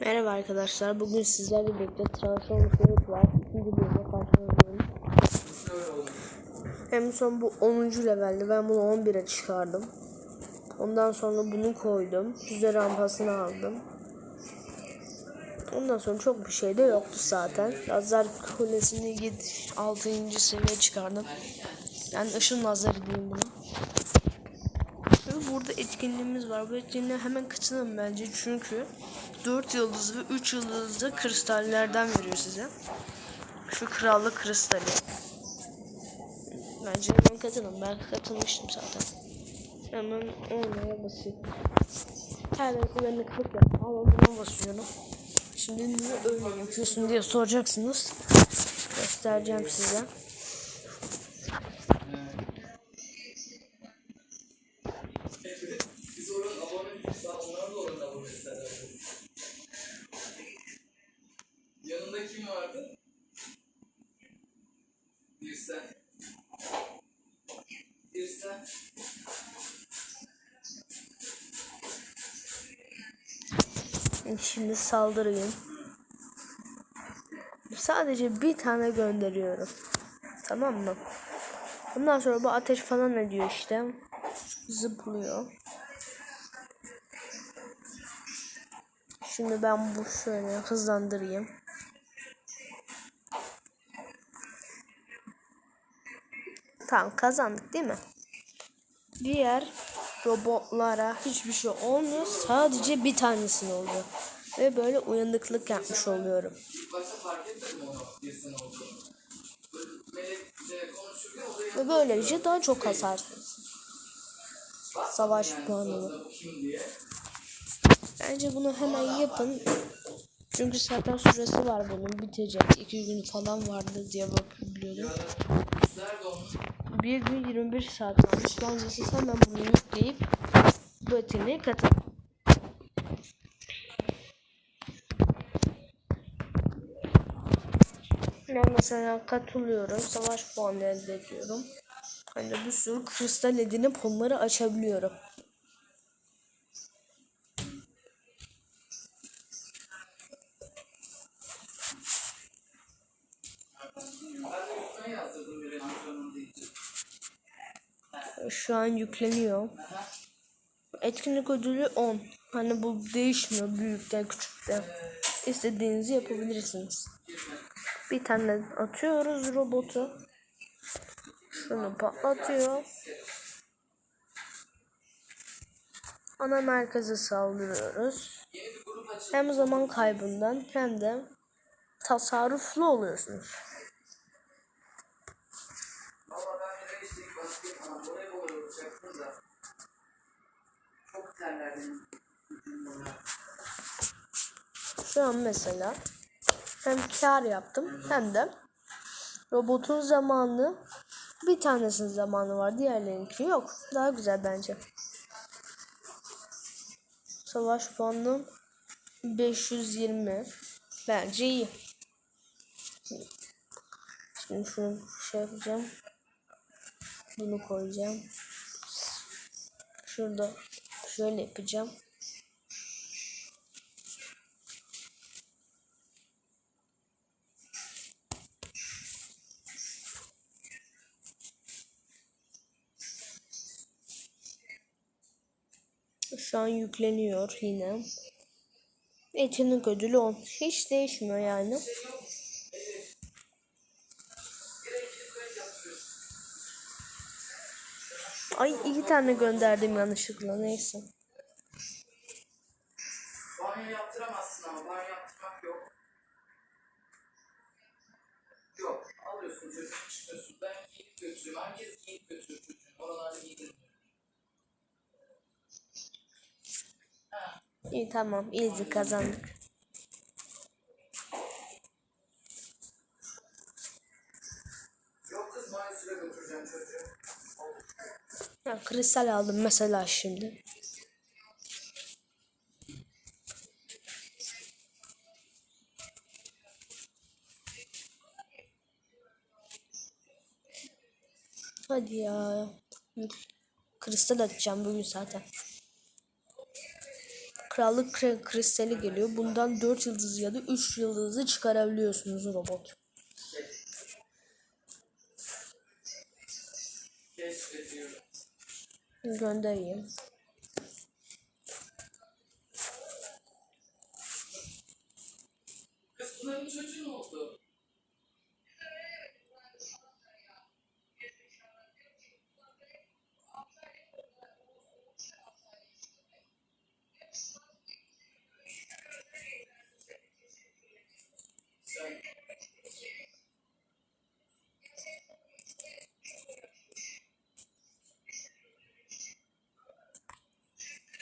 Merhaba arkadaşlar. Bugün sizlerle birlikte Transformers var. İkinci bölümde karşınızdayım. En son bu 10. levelde ben bunu 11'e çıkardım. Ondan sonra bunu koydum. Düze rampasını aldım. Ondan sonra çok bir şey de yoktu zaten. Lazer kulesini 7, 6. seviye çıkardım. Yani ışın lazeri diyeyim buna. Ve burada etkinliğimiz var. Bu etkinliğe hemen katılın bence çünkü 4 yıldız ve 3 yıldızlı kristallerden veriyor size. Şu krallık kristali. Bence hemen katılın. Ben katılmıştım zaten. Hemen onlara basayım. Her uyanıklık yap. Ama buna basıyorum. Şimdi niye öyle yapıyorsun diye soracaksınız. Göstereceğim size. Şimdi saldırayım. Sadece bir tane gönderiyorum. Tamam mı? Bundan sonra bu ateş falan ediyor işte. Zıplıyor. Şimdi ben bu şöyle hızlandırayım. Tamam kazandık değil mi? Diğer robotlara hiçbir şey olmuyor. Sadece bir tanesini oluyor. Ve böyle uyanıklık yapmış oluyorum. Ve böylece daha çok hasar. Savaş puanı. Bence bunu hemen yapın. Çünkü zaten süresi var bunun bitecek. İki gün falan vardı diye bakabiliyordum. Nerede onun? Bir gün 21 saat. Bence siz hemen bunu yükleyip bu etkinliğe katılın. Ben mesela katılıyorum. Savaş puanı elde ediyorum. Hani bir sürü kristal edinip onları açabiliyorum. Ben de üstüne yazdırdım bir antrenmanı için. Şu an yükleniyor. Etkinlik ödülü 10. Hani bu değişmiyor büyükten küçükten. İstediğinizi yapabilirsiniz. Bir tane atıyoruz robotu. Şunu patlatıyor. Ana merkeze saldırıyoruz. Hem zaman kaybından hem de tasarruflu oluyorsunuz. Valla ben bir de işte ilk basket falan voleybol yapacaktım da. Şu an mesela hem kar yaptım hem de robotun zamanı bir tanesinin zamanı var diğerlerinki yok. Daha güzel bence. Savaş puanı 520 bence iyi. Şimdi şunu şey yapacağım. Bunu koyacağım. Şurada şöyle yapacağım. Şu an yükleniyor yine. Etkinlik ödülü 10. Hiç değişmiyor yani. Ay iki tane gönderdim yanlışlıkla neyse. Banyo yaptıramazsın ama banyo yaptırmak yok. Yok. Alıyorsun çocuğu çıkıyorsun. Ben giyip götürüyorum. Herkes giyip götürüyor çocuğunu. Oralarda giydirmiyor. İyi tamam easy kazandık. Yok kız banyosuyla götüreceğim çocuğu. Ya, kristal aldım mesela şimdi. Hadi ya. Kristal atacağım bugün zaten. krallık kristali geliyor. Bundan 4 yıldız ya da 3 yıldızı çıkarabiliyorsunuz robot. Keşfediyorum. Göndereyim. Kız bunların çocuğu ne oldu?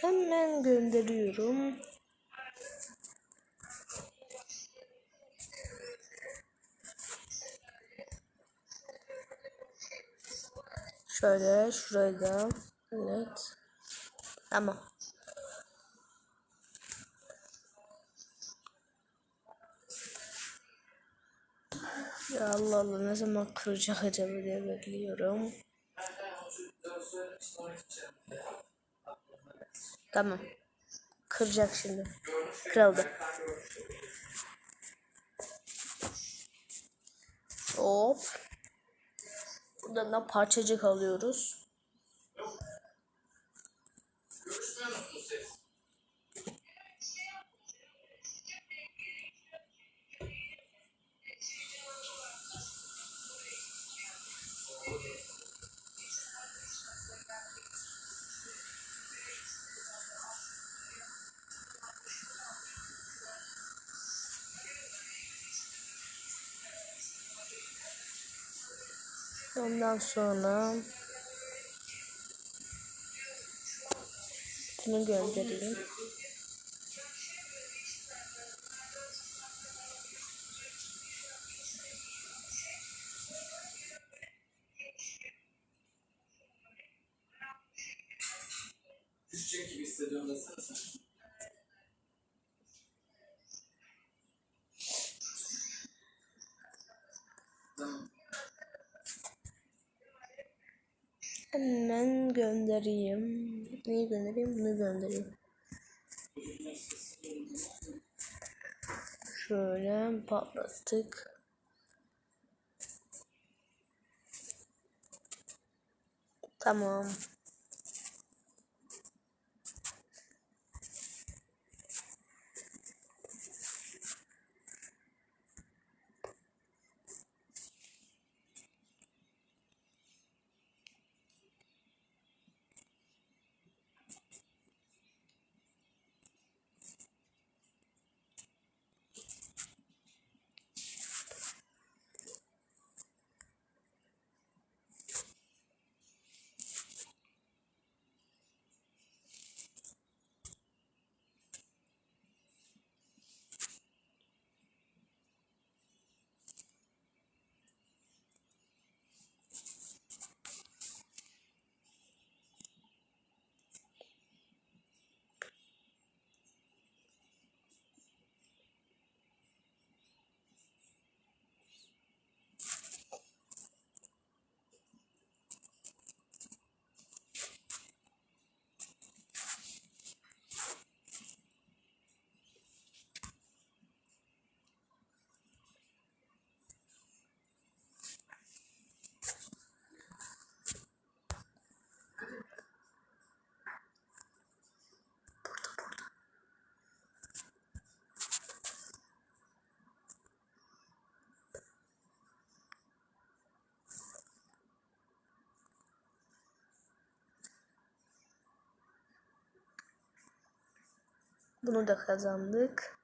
Hemen gönderiyorum. Şöyle şurayı da evet. Tamam. Ya Allah Allah ne zaman kıracak acaba diye bekliyorum. Tamam. Kıracak şimdi. Kırıldı. Hop. Buradan da parçacık alıyoruz. Ondan sonra bunu göndereyim. Düşecek gibi hissediyorum desene sen. Tamam. Hemen göndereyim. Neyi göndereyim? Bunu göndereyim. Şöyle patlattık. Tamam. Bunu da kazandık.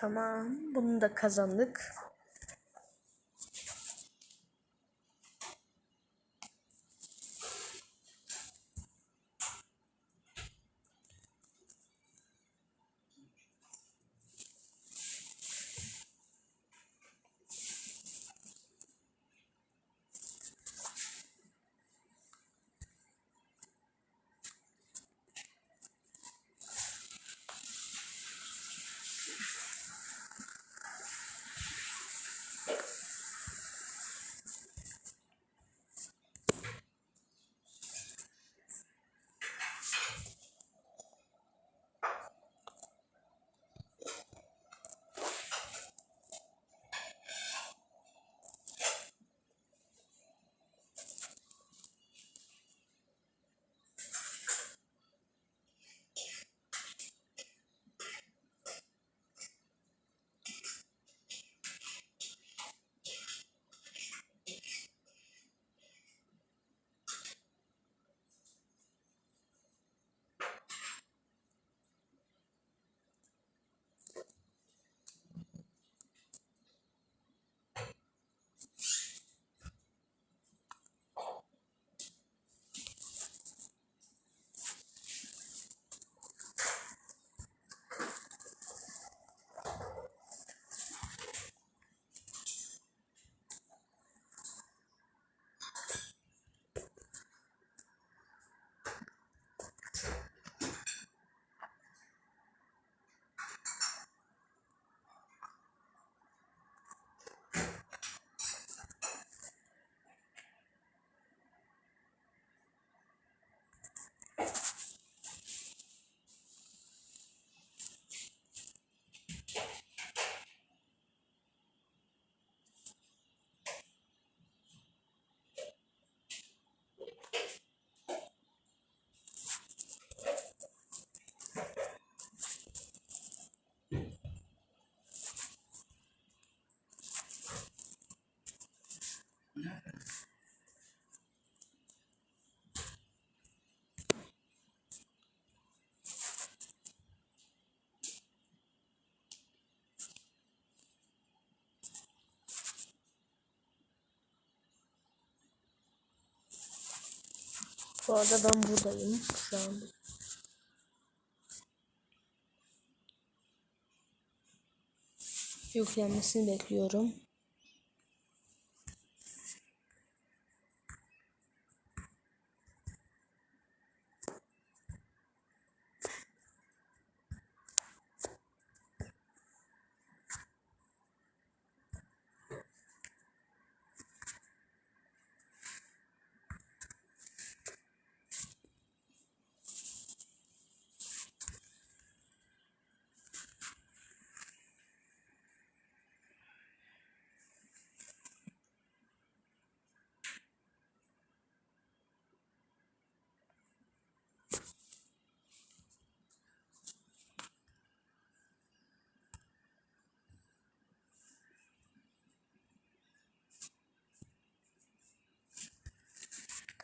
Tamam. Bunu da kazandık. Bu arada ben buradayım şu an. Yüklenmesini bekliyorum.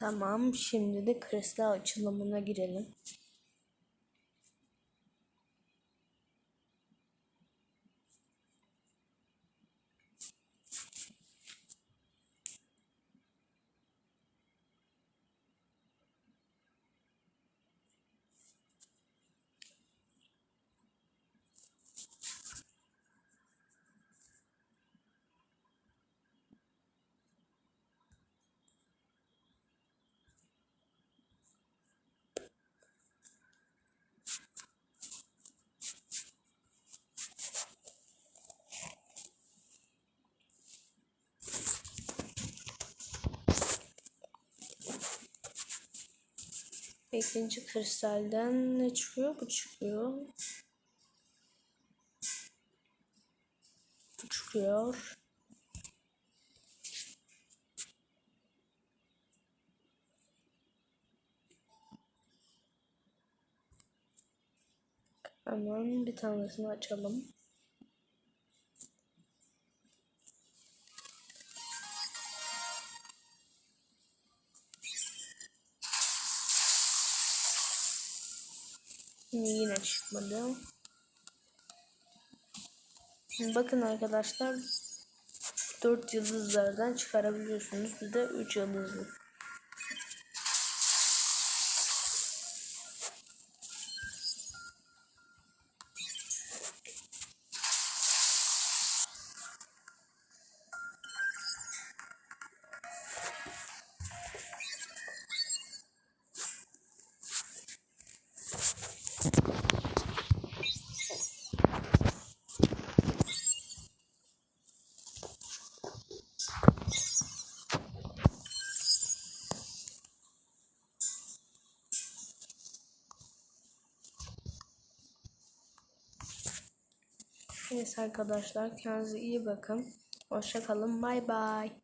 Tamam, şimdi de kristal açılımına girelim. İkinci kristalden ne çıkıyor? Bu çıkıyor. Bu çıkıyor. Hemen bir tanesini açalım. Yine çıkmadı. Bakın arkadaşlar 4 yıldızlardan çıkarabiliyorsunuz. Bir de 3 yıldızlı. Neyse arkadaşlar kendinize iyi bakın. Hoşça kalın. Bay bay.